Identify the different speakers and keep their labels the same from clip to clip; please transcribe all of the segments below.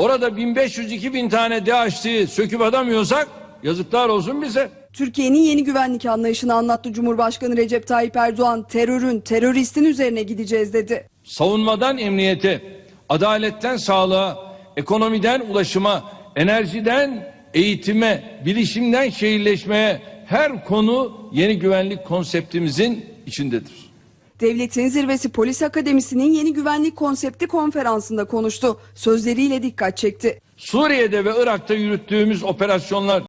Speaker 1: Orada 1500-2000 tane DAEŞ'li söküp adamıyorsak yazıklar olsun bize.
Speaker 2: Türkiye'nin yeni güvenlik anlayışını anlattı Cumhurbaşkanı Recep Tayyip Erdoğan. Terörün, teröristin üzerine gideceğiz dedi.
Speaker 1: savunmadan emniyete, adaletten sağlığa, ekonomiden ulaşıma, enerjiden eğitime, bilişimden şehirleşmeye her konu yeni güvenlik konseptimizin içindedir.
Speaker 2: Devletin zirvesi Polis Akademisi'nin yeni güvenlik konsepti konferansında konuştu. Sözleriyle dikkat çekti.
Speaker 1: Suriye'de ve Irak'ta yürüttüğümüz operasyonlar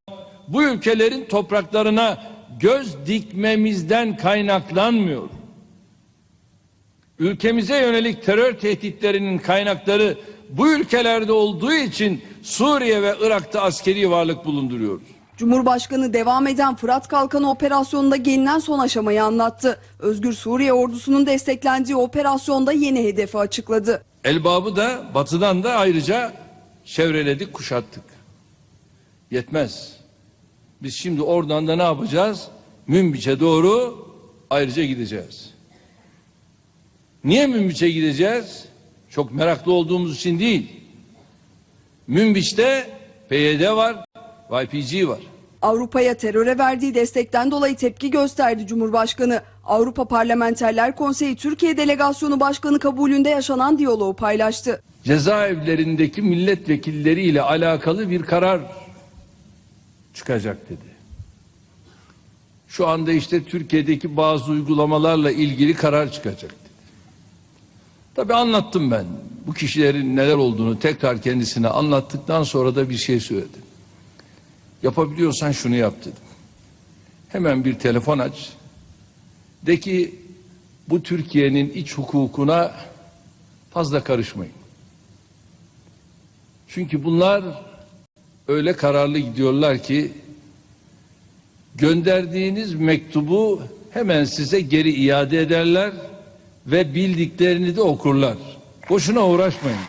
Speaker 1: bu ülkelerin topraklarına göz dikmemizden kaynaklanmıyor. Ülkemize yönelik terör tehditlerinin kaynakları bu ülkelerde olduğu için Suriye ve Irak'ta askeri varlık bulunduruyoruz.
Speaker 2: Cumhurbaşkanı devam eden Fırat Kalkanı operasyonunda gelinen son aşamayı anlattı. Özgür Suriye ordusunun desteklendiği operasyonda yeni hedefi açıkladı.
Speaker 1: Elbabı da batıdan da ayrıca çevreledik, kuşattık. Yetmez. Biz şimdi oradan da ne yapacağız? Münbiç'e doğru ayrıca gideceğiz. Niye Münbiç'e gideceğiz? Çok meraklı olduğumuz için değil. Münbiç'te PYD var, YPG var.
Speaker 2: Avrupa'ya teröre verdiği destekten dolayı tepki gösterdi Cumhurbaşkanı. Avrupa Parlamenterler Konseyi Türkiye Delegasyonu Başkanı kabulünde yaşanan diyaloğu paylaştı.
Speaker 1: cezaevlerindeki milletvekilleriyle alakalı bir karar çıkacak dedi. Şu anda işte Türkiye'deki bazı uygulamalarla ilgili karar çıkacak dedi. Tabii anlattım ben bu kişilerin neler olduğunu tekrar kendisine anlattıktan sonra da bir şey söyledim. Yapabiliyorsan şunu yap dedim. Hemen bir telefon aç. De ki bu Türkiye'nin iç hukukuna fazla karışmayın. Çünkü bunlar öyle kararlı gidiyorlar ki gönderdiğiniz mektubu hemen size geri iade ederler ve bildiklerini de okurlar. Boşuna uğraşmayın.